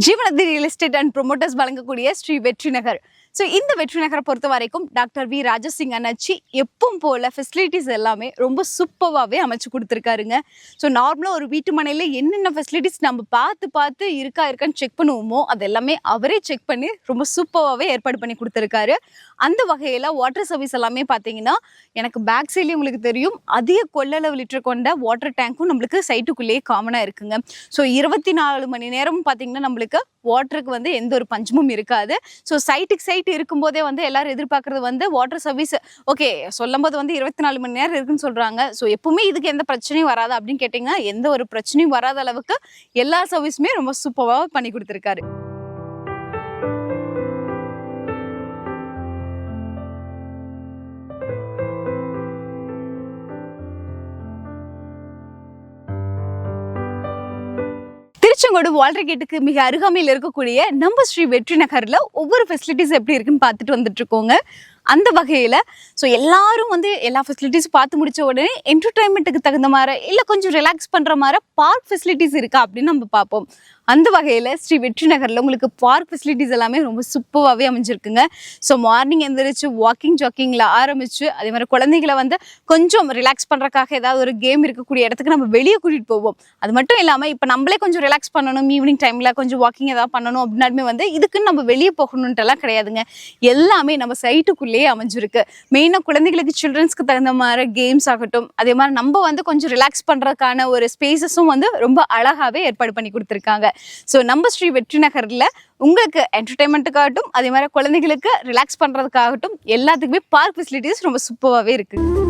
Jeevanadhi real estate and promoters வழங்கக்கூடிய ஸ்ரீ வெற்றி நகர் so இந்த வெற்றி நகரை பொறுத்த வரைக்கும் டாக்டர் வி. ராஜசிங் அண்ணாச்சி எப்பவும் போல் ஃபெசிலிட்டிஸ் எல்லாமே ரொம்ப சூப்பராகவே அமைச்சு கொடுத்துருக்காருங்க. ஸோ நார்மலாக ஒரு வீட்டு மனையில் என்னென்ன ஃபெசிலிட்டிஸ் நம்ம பார்த்து பார்த்து இருக்கா இருக்கான்னு செக் பண்ணுவோமோ அது எல்லாமே அவரே செக் பண்ணி ரொம்ப சூப்பராகவே ஏற்பாடு பண்ணி கொடுத்துருக்காரு. அந்த வகையில் வாட்டர் சர்வீஸ் எல்லாமே பார்த்தீங்கன்னா எனக்கு பேக் சைட்லேயும் உங்களுக்கு தெரியும். அதிக கொள்ளளவு லிட்டர் கொண்ட வாட்டர் டேங்க்கும் நம்மளுக்கு சைட்டுக்குள்ளேயே காமனாக இருக்குங்க. ஸோ இருபத்தி நாலு மணி நேரம் பார்த்தீங்கன்னா நம்மளுக்கு வாட்டருக்கு வந்து எந்த ஒரு பஞ்சமும் இருக்காது. ஸோ சைட்டுக்கு சைட் இருக்கும்போதே வந்து எல்லாரும் எதிர்பார்க்கறது வந்து வாட்டர் சர்வீஸ் ஓகே சொல்லும் போது வந்து இருபத்தி நாலு மணி நேரம் இருக்குன்னு சொல்கிறாங்க ஸோ எப்பவுமே இதுக்கு எந்த பிரச்சனையும் வராது அப்படின்னு கேட்டிங்கன்னா எந்த ஒரு பிரச்சனையும் வராத அளவுக்கு எல்லா சர்வீஸுமே ரொம்ப சூப்பராக பண்ணி கொடுத்துருக்காரு. திருச்செங்கோடு வால்டர் கேட்டுக்கு மிக அருகாமையில் இருக்கக்கூடிய நம்ம ஸ்ரீ வெற்றி நகர்ல ஒவ்வொரு ஃபெசிலிட்டிஸ் எப்படி இருக்குன்னு பார்த்துட்டு வந்துட்டு இருக்கோங்க. அந்த வகையில் ஸோ எல்லாரும் வந்து எல்லா ஃபெசிலிட்டிஸும் பார்த்து முடிச்ச உடனே என்டர்டைன்மெண்ட்டுக்கு தகுந்த மாதிரி இல்லை கொஞ்சம் ரிலாக்ஸ் பண்ணுற மாதிரி பார்க் ஃபெசிலிட்டிஸ் இருக்கா அப்படின்னு நம்ம பார்ப்போம். அந்த வகையில் ஸ்ரீ வெற்றி நகரில் உங்களுக்கு பார்க் ஃபெசிலிட்டிஸ் எல்லாமே ரொம்ப சூப்பராகவே அமைஞ்சிருக்குங்க. ஸோ மார்னிங் எந்திரிச்சு வாக்கிங் ஜாக்கிங்கில் ஆரம்பித்து அதே மாதிரி குழந்தைகளை வந்து கொஞ்சம் ரிலாக்ஸ் பண்ணுறக்காக ஏதாவது ஒரு கேம் இருக்கக்கூடிய இடத்துக்கு நம்ம வெளியே கூட்டிகிட்டு போவோம். அது மட்டும் இல்லாமல் இப்போ நம்மளே கொஞ்சம் ரிலாக்ஸ் பண்ணணும் ஈவினிங் டைமில் கொஞ்சம் வாக்கிங் ஏதாவது பண்ணணும் அப்படின்னாலுமே வந்து இதுக்குன்னு நம்ம வெளியே போகணுன்ட்டுலாம் கிடையாதுங்க. எல்லாமே நம்ம சைட்டுக்குள்ளேயே அமைஞ்சிருக்கு. மெயினாக குழந்தைகளுக்கு சில்ட்ரன்ஸ்க்கு தகுந்த மாதிரி கேம்ஸ் ஆகட்டும் அதே மாதிரி நம்ம வந்து கொஞ்சம் ரிலாக்ஸ் பண்ணுறதுக்கான ஒரு ஸ்பேசஸும் வந்து ரொம்ப அழகாகவே ஏற்பாடு பண்ணி கொடுத்துருக்காங்க. ஸோ நம்ம ஸ்ரீ வெற்றி நகரில் உங்களுக்கு என்டர்டைன்மெண்ட்டுக்காகட்டும் அதே மாதிரி குழந்தைகளுக்கு ரிலாக்ஸ் பண்ணுறதுக்காகட்டும் எல்லாத்துக்குமே பார்க் ஃபெசிலிட்டிஸ் ரொம்ப சூப்பராகவே இருக்குது